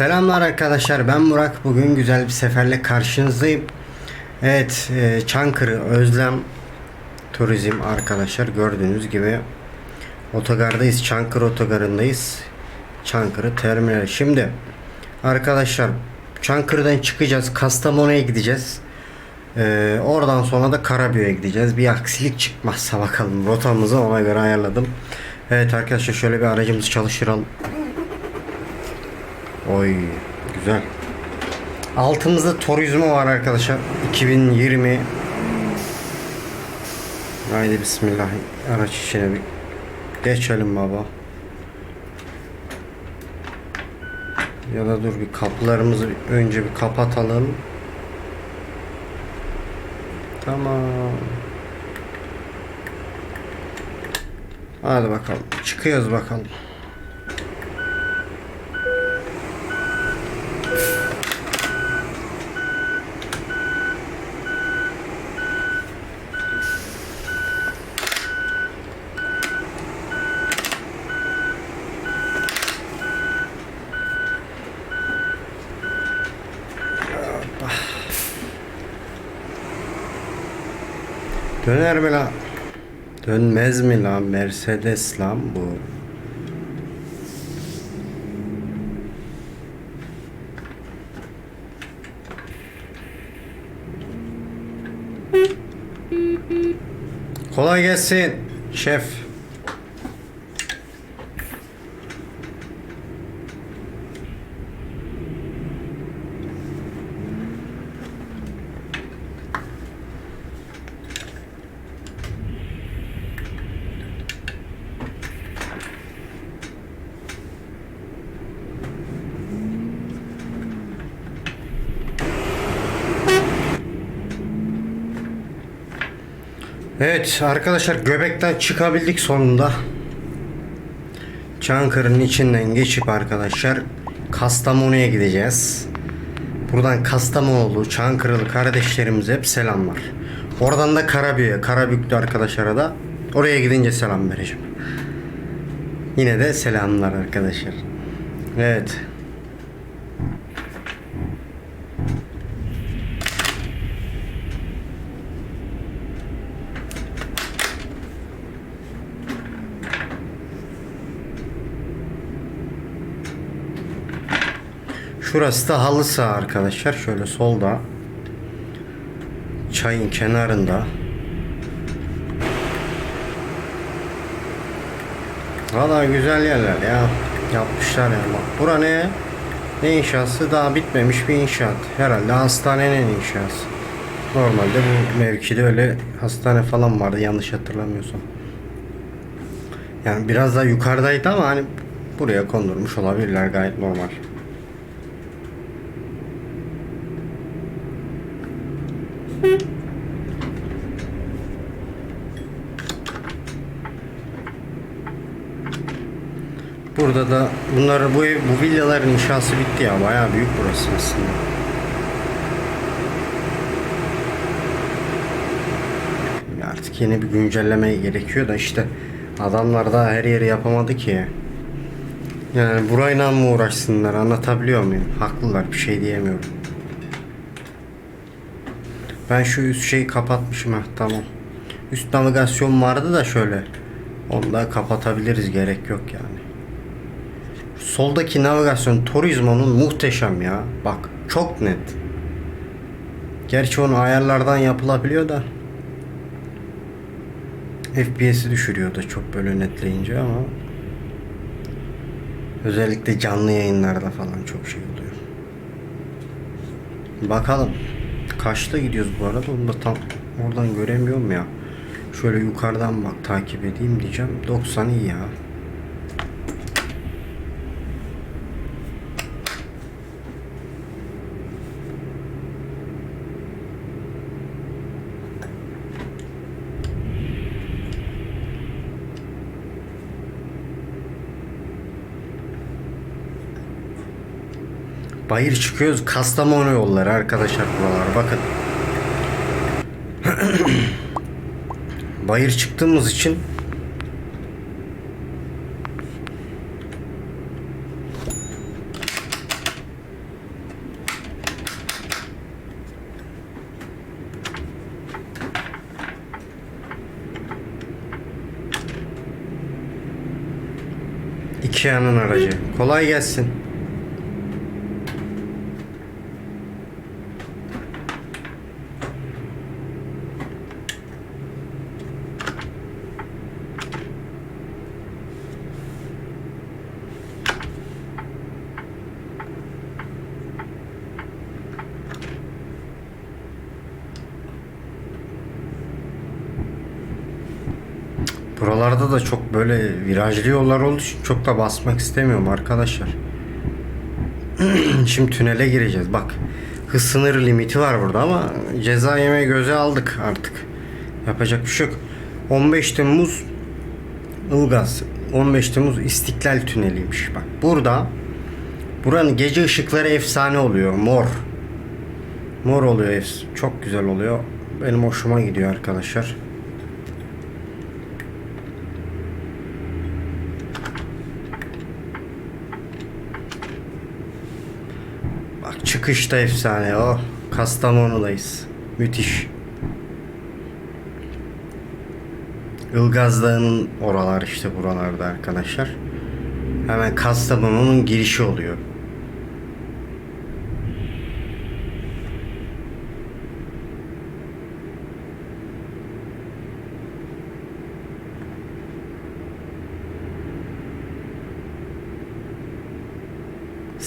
Selamlar arkadaşlar ben Murat. Bugün güzel bir seferle karşınızdayım. Evet e, Çankırı Özlem Turizm arkadaşlar gördüğünüz gibi Otogardayız Çankırı otogarındayız. Çankırı terminal şimdi Arkadaşlar Çankırı'dan çıkacağız Kastamonu'ya gideceğiz. E, Oradan sonra da Karabük'e gideceğiz. Bir aksilik çıkmazsa bakalım rotamızı ona göre ayarladım. Evet arkadaşlar şöyle bir aracımızı çalıştıralım Oy güzel. Altımızda turizmi var arkadaşlar. 2020 Haydi bismillah. Araç içine bir geçelim baba. Ya da dur bir kapılarımızı önce bir kapatalım. Tamam. Hadi bakalım. Çıkıyoruz bakalım. Döner mi lan? Dönmez mi lan? Mercedes lan bu. Kolay gelsin şef. Evet arkadaşlar göbekten çıkabildik sonunda. Çankırı'nın içinden geçip arkadaşlar Kastamonu'ya gideceğiz. Buradan Kastamonulu, Çankırılı kardeşlerimize hep selamlar. Oradan da Karabük'e, Karabük'te arkadaşlara da oraya gidince selam vereceğim. Yine de selamlar arkadaşlar. Evet. Şurası da halı saha arkadaşlar. Şöyle solda. Çayın kenarında. Valla güzel yerler ya. Yapmışlar ya bak. Bura ne? Ne inşası? Daha bitmemiş bir inşaat. Herhalde hastanenin inşası. Normalde bu mevkide öyle hastane falan vardı yanlış hatırlamıyorsam. Yani biraz daha yukarıdaydı ama hani buraya kondurmuş olabilirler gayet normal. Burada da bunlar bu ev, bu villaların inşası bitti ya. Bayağı büyük burası aslında. Artık yeni bir güncelleme gerekiyor da işte adamlar da her yeri yapamadı ki. Yani burayla mı uğraşsınlar anlatabiliyor muyum? Haklılar bir şey diyemiyorum. Ben şu üst şeyi kapatmışım ha tamam. Üst navigasyon vardı da şöyle. Onu da kapatabiliriz gerek yok yani. Soldaki navigasyon Turizmo'nun muhteşem ya. Bak çok net. Gerçi onu ayarlardan yapılabiliyor da. FPS'i düşürüyor da çok böyle netleyince ama. Özellikle canlı yayınlarda falan çok şey oluyor. Bakalım. Kaçta gidiyoruz bu arada? Onu da tam oradan göremiyorum ya. Şöyle yukarıdan bak takip edeyim diyeceğim. 90 iyi ya. Hayır çıkıyoruz. Kastamonu yolları arkadaşlar buralar. Bakın. Bayır çıktığımız için iki yanın aracı. Kolay gelsin. Buralarda da çok böyle virajlı yollar olduğu çok da basmak istemiyorum arkadaşlar. Şimdi tünele gireceğiz. Bak hız sınırı limiti var burada ama ceza yeme göze aldık artık. Yapacak bir şey yok. 15 Temmuz Ilgaz. 15 Temmuz İstiklal Tüneli'ymiş. Bak burada buranın gece ışıkları efsane oluyor. Mor. Mor oluyor. Çok güzel oluyor. Benim hoşuma gidiyor arkadaşlar. Bak çıkışta efsane. Oh, Kastamonu'dayız. Müthiş. Ilgaz Dağı'nın oralar işte buralarda arkadaşlar. Hemen Kastamonu'nun girişi oluyor.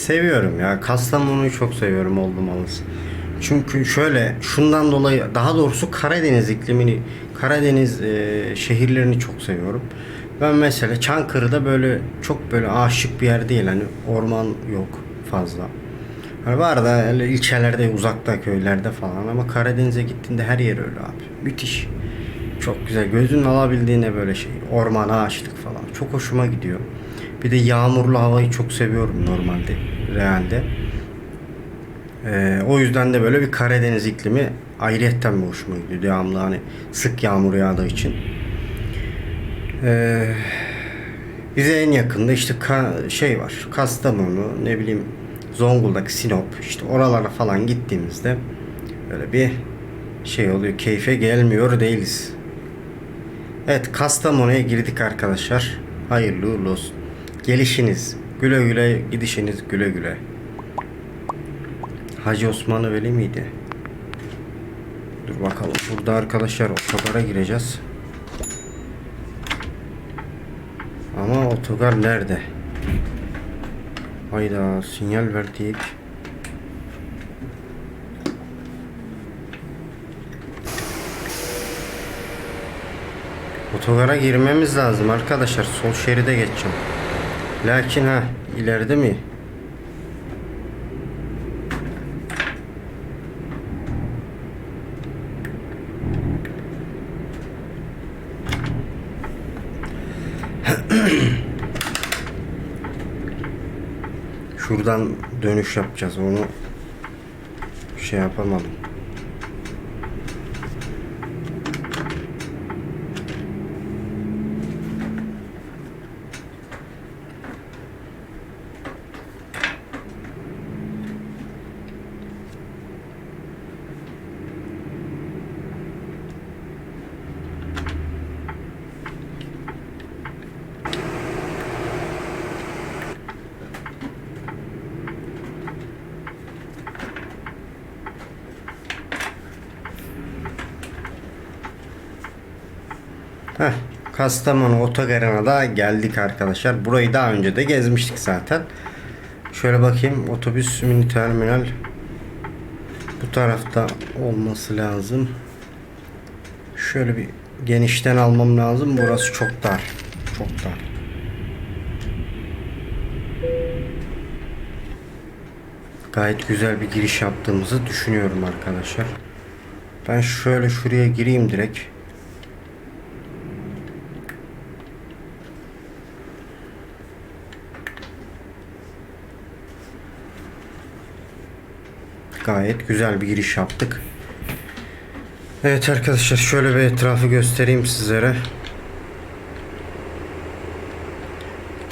Seviyorum ya. Kastamonu'yu çok seviyorum oldum olası. Çünkü şöyle şundan dolayı daha doğrusu Karadeniz iklimini Karadeniz e, şehirlerini çok seviyorum. Ben mesela Çankırı'da böyle çok böyle aşık bir yer değil. Hani orman yok fazla. Hani var da öyle ilçelerde uzakta köylerde falan ama Karadeniz'e gittiğinde her yer öyle abi. Müthiş. Çok güzel. Gözünün alabildiğine böyle şey. Orman, ağaçlık falan. Çok hoşuma gidiyor. Bir de yağmurlu havayı çok seviyorum normalde. Realde. Ee, o yüzden de böyle bir Karadeniz iklimi ayrıyetten bir hoşuma gidiyor. Devamlı hani sık yağmur yağdığı için. Ee, bize en yakında işte Ka- şey var. Kastamonu, ne bileyim Zonguldak, Sinop işte oralara falan gittiğimizde böyle bir şey oluyor. Keyfe gelmiyor değiliz. Evet Kastamonu'ya girdik arkadaşlar. Hayırlı uğurlu olsun. Gelişiniz güle güle gidişiniz güle güle. Hacı Osmanlı Veli miydi? Dur bakalım. Burada arkadaşlar otogara gireceğiz. Ama otogar nerede? Hayda sinyal verdik. Otogara girmemiz lazım arkadaşlar. Sol şeride geçeceğim. Lakin ha ileride mi? Şuradan dönüş yapacağız. Onu şey yapamadım. Heh, Kastamonu otogarına da geldik arkadaşlar. Burayı daha önce de gezmiştik zaten. Şöyle bakayım otobüs mini terminal bu tarafta olması lazım. Şöyle bir genişten almam lazım. Burası çok dar. Çok dar. Gayet güzel bir giriş yaptığımızı düşünüyorum arkadaşlar. Ben şöyle şuraya gireyim direkt. Gayet güzel bir giriş yaptık. Evet arkadaşlar şöyle bir etrafı göstereyim sizlere.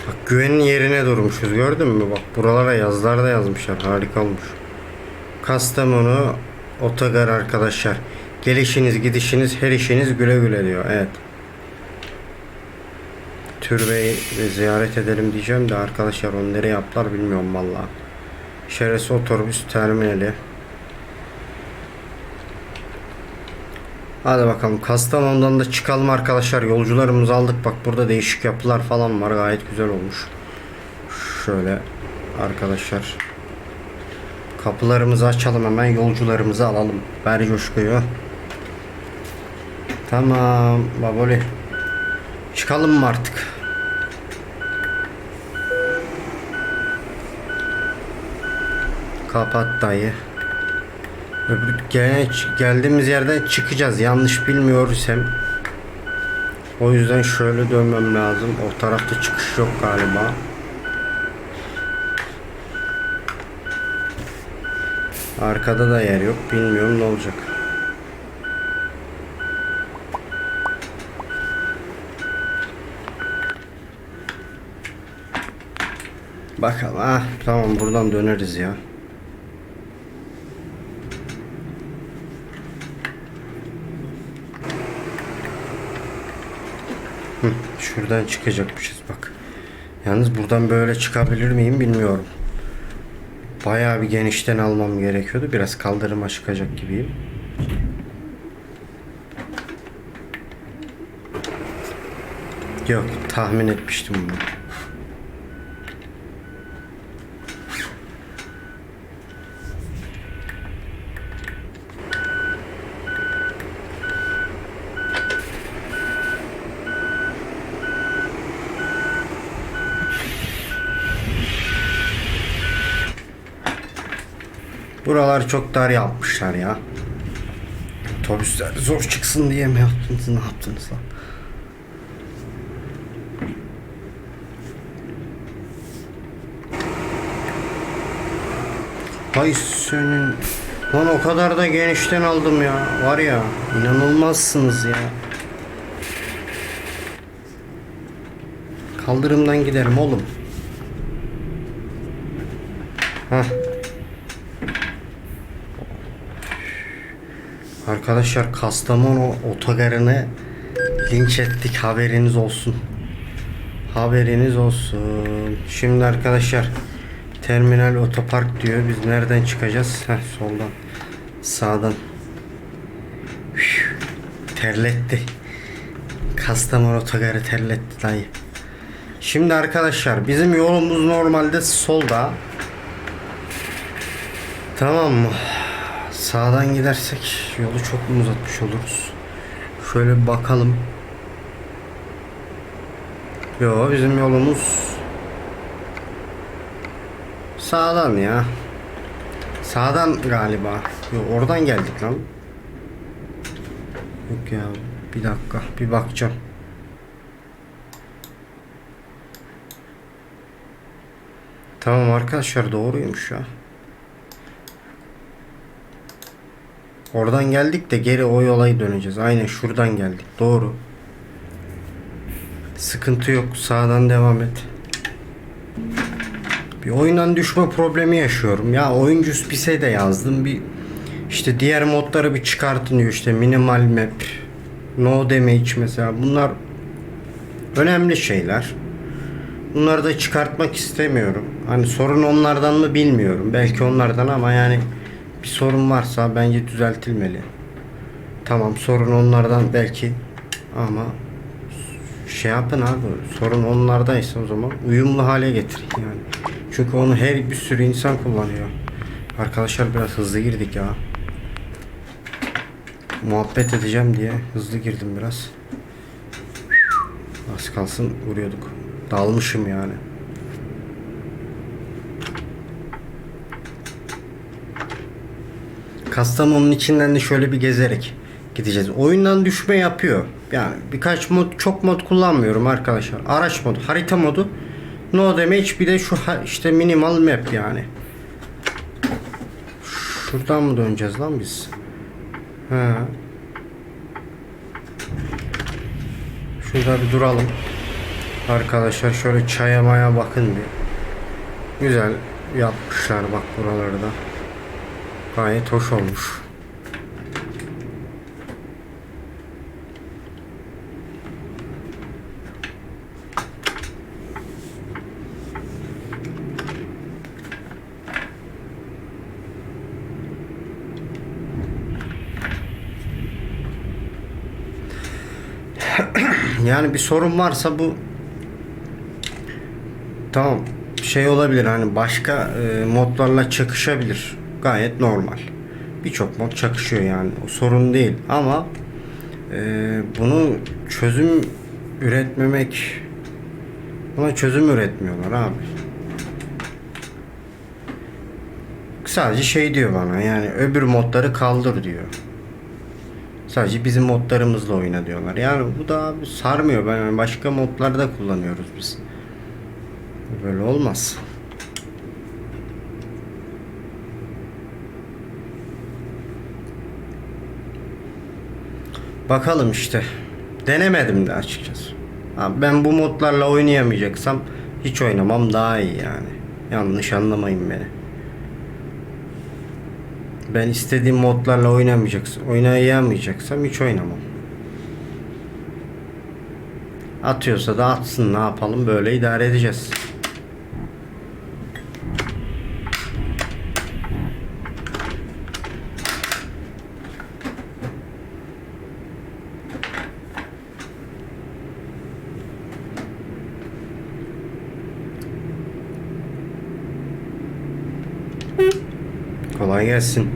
Bak güvenin yerine durmuşuz gördün mü? Bak buralara yazılar da yazmışlar. Harika olmuş. Kastamonu otogar arkadaşlar. Gelişiniz gidişiniz her işiniz güle güle diyor. Evet. türbeyi ziyaret edelim diyeceğim de arkadaşlar onu nereye yaptılar bilmiyorum valla. Şeresi otobüs terminali. Hadi bakalım Kastamonu'dan da çıkalım arkadaşlar. Yolcularımızı aldık. Bak burada değişik yapılar falan var. Gayet güzel olmuş. Şöyle arkadaşlar. Kapılarımızı açalım hemen. Yolcularımızı alalım. Ver coşkuyu. Tamam baboli. Çıkalım mı artık? Kapat dayı. Öbür geldiğimiz yerden çıkacağız. Yanlış bilmiyorsam. O yüzden şöyle dönmem lazım. O tarafta çıkış yok galiba. Arkada da yer yok. Bilmiyorum ne olacak. Bakalım. Ah, tamam buradan döneriz ya. Hı, şuradan çıkacakmışız bak. Yalnız buradan böyle çıkabilir miyim bilmiyorum. Bayağı bir genişten almam gerekiyordu. Biraz kaldırıma çıkacak gibiyim. Yok tahmin etmiştim bunu. Buralar çok dar yapmışlar ya. Otobüsler zor çıksın diye mi yaptınız ne yaptınız lan? Hay senin Lan o kadar da genişten aldım ya. Var ya inanılmazsınız ya. Kaldırımdan giderim oğlum. Hah. Arkadaşlar Kastamonu otogarını linç ettik haberiniz olsun. Haberiniz olsun. Şimdi arkadaşlar terminal otopark diyor. Biz nereden çıkacağız? Heh soldan. Sağdan. Üf, terletti. Kastamonu otogarı terletti dayı. Şimdi arkadaşlar bizim yolumuz normalde solda. Tamam mı? Sağdan gidersek yolu çok mu uzatmış oluruz? Şöyle bakalım. Yo bizim yolumuz sağdan ya. Sağdan galiba. Yo oradan geldik lan. Yok ya bir dakika bir bakacağım. Tamam arkadaşlar doğruymuş ya. Oradan geldik de geri o yola döneceğiz. Aynen şuradan geldik. Doğru. Sıkıntı yok. Sağdan devam et. Bir oyundan düşme problemi yaşıyorum. Ya oyuncu bir de yazdım. Bir işte diğer modları bir çıkartın diyor. işte minimal map, no damage mesela. Bunlar önemli şeyler. Bunları da çıkartmak istemiyorum. Hani sorun onlardan mı bilmiyorum. Belki onlardan ama yani bir sorun varsa bence düzeltilmeli. Tamam sorun onlardan belki ama şey yapın abi sorun onlardaysa o zaman uyumlu hale getirin yani. Çünkü onu her bir sürü insan kullanıyor. Arkadaşlar biraz hızlı girdik ya. Muhabbet edeceğim diye hızlı girdim biraz. Az kalsın vuruyorduk. Dalmışım yani. Kastamonu'nun içinden de şöyle bir gezerek gideceğiz. Oyundan düşme yapıyor. Yani birkaç mod çok mod kullanmıyorum arkadaşlar. Araç modu, harita modu, no damage bir de şu işte minimal map yani. Şuradan mı döneceğiz lan biz? Ha. Şurada bir duralım. Arkadaşlar şöyle çaya maya bakın bir. Güzel yapmışlar bak buraları da. Gayet hoş olmuş. yani bir sorun varsa bu tamam şey olabilir hani başka e, modlarla çakışabilir. Gayet normal. Birçok mod çakışıyor yani. O sorun değil ama e, bunu çözüm üretmemek buna çözüm üretmiyorlar abi. Sadece şey diyor bana yani öbür modları kaldır diyor. Sadece bizim modlarımızla oyna diyorlar. Yani bu da sarmıyor. Ben yani başka modlarda kullanıyoruz biz. Böyle olmaz. Bakalım işte. Denemedim de açıkçası. Abi ben bu modlarla oynayamayacaksam hiç oynamam daha iyi yani. Yanlış anlamayın beni. Ben istediğim modlarla oynamayacaksam, oynayamayacaksam hiç oynamam. Atıyorsa da atsın ne yapalım böyle idare edeceğiz. Kolay gelsin.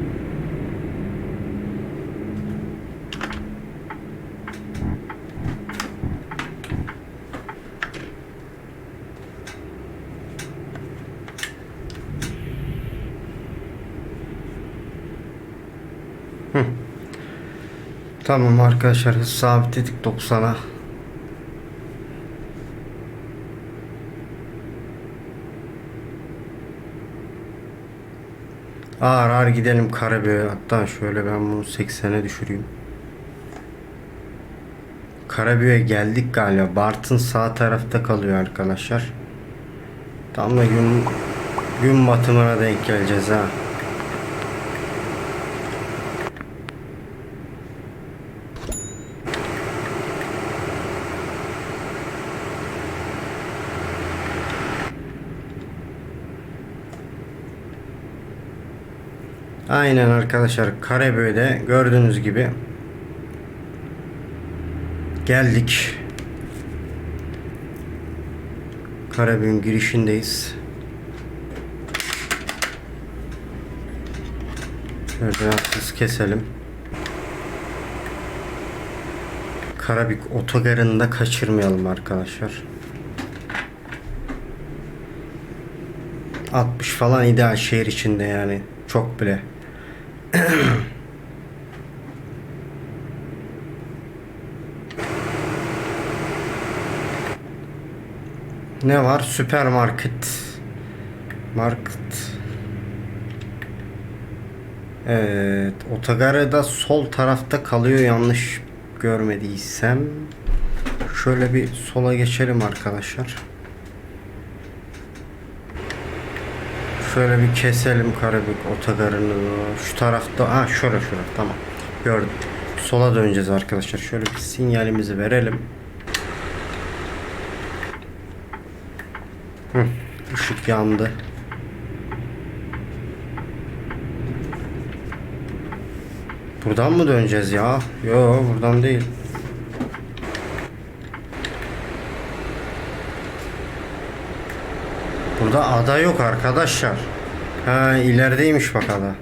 Tamam arkadaşlar hız sabitledik 90'a. Ağır ağır gidelim Karabük'e. Hatta şöyle ben bunu 80'e düşüreyim. Karabük'e geldik galiba. Bartın sağ tarafta kalıyor arkadaşlar. Tam da gün gün batımına denk geleceğiz ha. Aynen arkadaşlar Karabük'e gördüğünüz gibi geldik. Karabük'ün girişindeyiz. Şöyle hız keselim. Karabük otogarını da kaçırmayalım arkadaşlar. 60 falan ideal şehir içinde yani. Çok bile. Ne var? Süpermarket. Market. Evet. Otogarı da sol tarafta kalıyor yanlış görmediysem. Şöyle bir sola geçelim arkadaşlar. Şöyle bir keselim Karabük otogarını. Şu tarafta, ha şura şura tamam. Gördüm. Sola döneceğiz arkadaşlar. Şöyle bir sinyalimizi verelim. Hı, ışık yandı. Buradan mı döneceğiz ya? Yo buradan değil. Burada ada yok arkadaşlar. Ha ilerideymiş bak ada.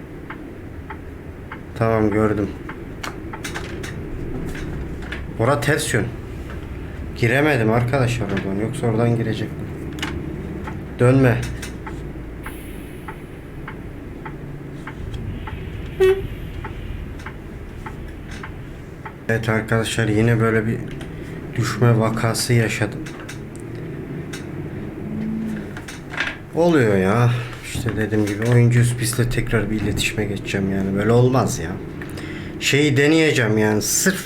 Tamam gördüm. Ora ters yön. Giremedim arkadaşlar oradan. Yoksa oradan girecektim. Dönme. Evet arkadaşlar yine böyle bir düşme vakası yaşadım. Oluyor ya. İşte dediğim gibi oyuncu üst pistle tekrar bir iletişime geçeceğim yani. Böyle olmaz ya. Şeyi deneyeceğim yani. Sırf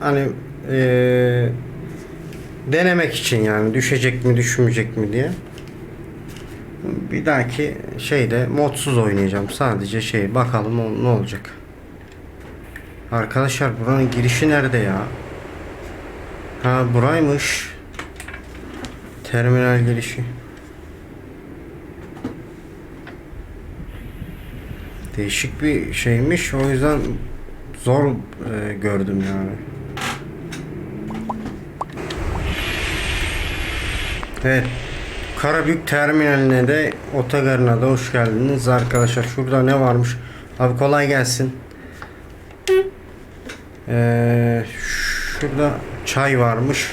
hani eee, denemek için yani. Düşecek mi düşmeyecek mi diye. Bir dahaki şeyde modsuz oynayacağım. Sadece şey bakalım o- ne olacak. Arkadaşlar buranın girişi nerede ya? Ha buraymış. Terminal girişi. Değişik bir şeymiş. O yüzden zor e, gördüm yani. Evet. Karabük Terminaline de otogarına da hoş geldiniz arkadaşlar. Şurada ne varmış? Abi kolay gelsin. Ee, şurada çay varmış.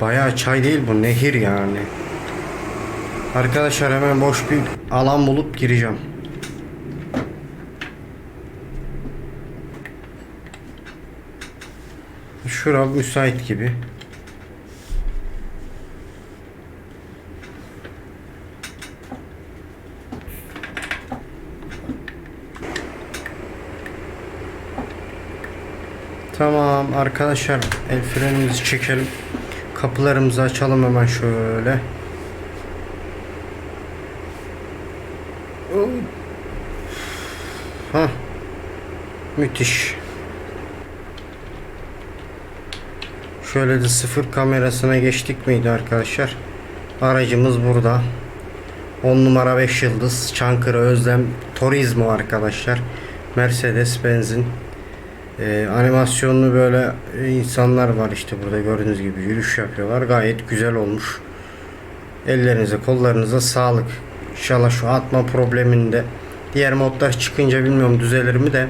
Bayağı çay değil bu nehir yani. Arkadaşlar hemen boş bir alan bulup gireceğim. Şura müsait gibi. Tamam arkadaşlar el frenimizi çekelim. Kapılarımızı açalım hemen şöyle. Ha. Müthiş. Şöyle de sıfır kamerasına geçtik miydi arkadaşlar? Aracımız burada. 10 numara 5 yıldız Çankırı Özlem Turizmo arkadaşlar. Mercedes benzin. Ee, animasyonlu böyle insanlar var işte burada gördüğünüz gibi yürüyüş yapıyorlar. Gayet güzel olmuş. Ellerinize kollarınıza sağlık. İnşallah şu atma probleminde diğer modlar çıkınca bilmiyorum düzelir mi de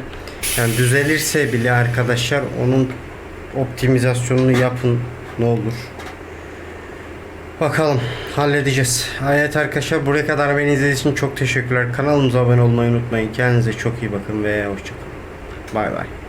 yani düzelirse bile arkadaşlar onun optimizasyonunu yapın ne olur. Bakalım halledeceğiz. Evet arkadaşlar buraya kadar beni izlediğiniz için çok teşekkürler. Kanalımıza abone olmayı unutmayın. Kendinize çok iyi bakın ve hoşçakalın. Bay bay.